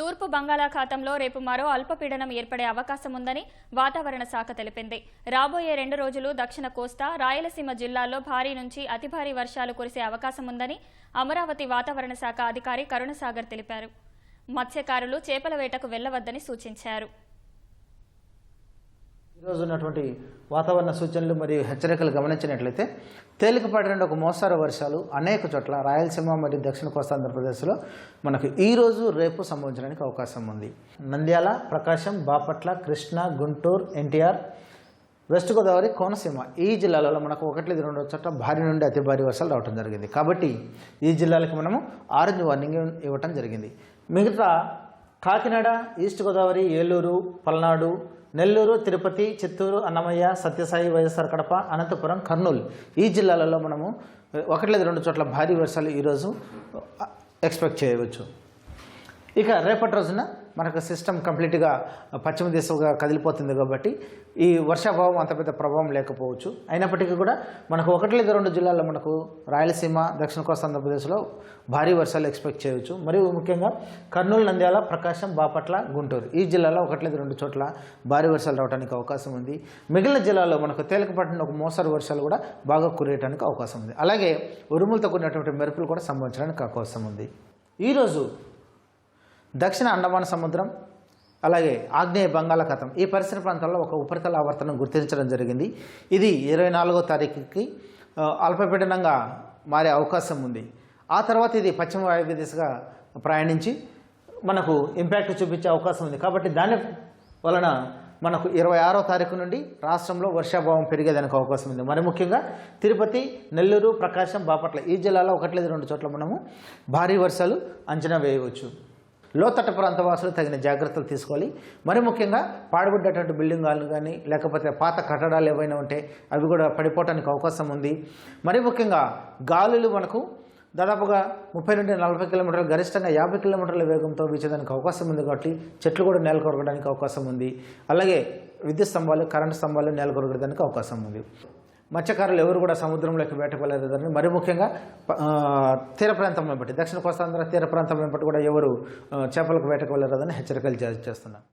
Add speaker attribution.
Speaker 1: తూర్పు బంగాళాఖాతంలో రేపు మరో అల్పపీడనం ఏర్పడే అవకాశం ఉందని వాతావరణ శాఖ తెలిపింది. రాబోయే రెండు రోజులు దక్షిణ కోస్తా రాయలసీమ జిల్లాల్లో భారీ నుంచి అతి భారీ వర్షాలు కురిసే అవకాశం ఉందని అమరావతి వాతావరణ శాఖ అధికారి కరుణసాగర్ తెలిపారు. మత్స్యకారులు చేపల వేటకు వెళ్ళవద్దని సూచించారు.
Speaker 2: ఈరోజు ఉన్నటువంటి వాతావరణ సూచనలు మరియు హెచ్చరికలు గమనించినట్లయితే తేలికపాటి నుండి ఒక మోస్తారు వర్షాలు అనేక చోట్ల రాయలసీమ మరియు దక్షిణ కోస్తా ఆంధ్రప్రదేశ్లో మనకు ఈరోజు రేపు సంభవించడానికి అవకాశం ఉంది. నంద్యాల ప్రకాశం బాపట్ల కృష్ణా గుంటూరు ఎన్టీఆర్ వెస్ట్ గోదావరి కోనసీమ ఈ జిల్లాలలో మనకు ఒకటి రెండు చోట్ల భారీ నుండి అతి భారీ వర్షాలు రావడం జరిగింది. కాబట్టి ఈ జిల్లాలకు మనము ఆరెంజ్ వార్నింగ్ ఇవ్వటం జరిగింది. మిగతా కాకినాడ ఈస్ట్ గోదావరి ఏలూరు పల్నాడు నెల్లూరు తిరుపతి చిత్తూరు అన్నమయ్య సత్యసాయి వైఎస్ఆర్ కడప అనంతపురం కర్నూలు. ఈ జిల్లాలలో మనము ఒకటి లేదు రెండు చోట్ల భారీ వర్షాలు ఈరోజు ఎక్స్పెక్ట్ చేయవచ్చు. ఇక రేపటి రోజున మనకు సిస్టమ్ కంప్లీట్గా పశ్చిమ దిశగా కదిలిపోతుంది కాబట్టి ఈ వర్షాభావం అంత పెద్ద ప్రభావం లేకపోవచ్చు. అయినప్పటికీ కూడా మనకు ఒకటి లేదా రెండు జిల్లాల్లో మనకు రాయలసీమ దక్షిణ కోస్తా ఆంధ్రప్రదేశ్లో భారీ వర్షాలు ఎక్స్పెక్ట్ చేయవచ్చు. మరియు ముఖ్యంగా కర్నూలు నంద్యాల ప్రకాశం బాపట్ల గుంటూరు ఈ జిల్లాలో ఒకటి లేదా రెండు చోట్ల భారీ వర్షాలు రావడానికి అవకాశం ఉంది. మిగిలిన జిల్లాల్లో మనకు తేలికపాటిన ఒక మోస్తరు వర్షాలు కూడా బాగా కురేయడానికి అవకాశం ఉంది. అలాగే ఉరుములతో కూడినటువంటి మెరుపులు కూడా సంభవించడానికి అవకాశం ఉంది. ఈరోజు దక్షిణ అండమాన్ సముద్రం అలాగే ఆగ్నేయ బంగాళాఖాతం. ఈ పరిసర ప్రాంతాల్లో ఒక ఉపరితల ఆవర్తనం గుర్తించడం జరిగింది. ఇది ఇరవై నాలుగో తారీఖుకి అల్పపీడనంగా మారే అవకాశం ఉంది. ఆ తర్వాత ఇది పశ్చిమ వాయువ్య దిశగా ప్రయాణించి మనకు ఇంపాక్ట్ చూపించే అవకాశం ఉంది. కాబట్టి దాని వలన మనకు ఇరవై ఆరో తారీఖు నుండి రాష్ట్రంలో వర్షాభావం పెరిగేదానికి అవకాశం ఉంది. మరి ముఖ్యంగా తిరుపతి నెల్లూరు ప్రకాశం బాపట్ల ఈ జిల్లాలో ఒకటి లేదు రెండు చోట్ల మనము భారీ వర్షాలు అంచనా వేయవచ్చు. లోతట్ట ప్రాంత వాసులు తగిన జాగ్రత్తలు తీసుకోవాలి. మరి ముఖ్యంగా పాడుబడ్డటువంటి బిల్డింగాలు కానీ లేకపోతే పాత కట్టడాలు ఏవైనా ఉంటే అవి కూడా పడిపోవడానికి అవకాశం ఉంది. మరి ముఖ్యంగా గాలులు మనకు దాదాపుగా ముప్పై నుండి నలభై కిలోమీటర్లు గరిష్టంగా యాభై కిలోమీటర్ల వేగంతో వీచేదానికి అవకాశం ఉంది కాబట్టి చెట్లు కూడా నెలకొరగడానికి అవకాశం ఉంది. అలాగే విద్యుత్ స్తంభాలు కరెంటు స్తంభాలు నెలకొరగడానికి అవకాశం ఉంది. మత్స్యకారులు ఎవరు కూడా సముద్రంలోకి వేటకు మరి ముఖ్యంగా తీర ప్రాంతం వెంబటి దక్షిణ కోస్తాంధ్ర తీర ప్రాంతం వెంబటి కూడా ఎవరు చేపలకు వేటకు వెళ్ళరాదని హెచ్చరికలు జారీ చేస్తున్నారు.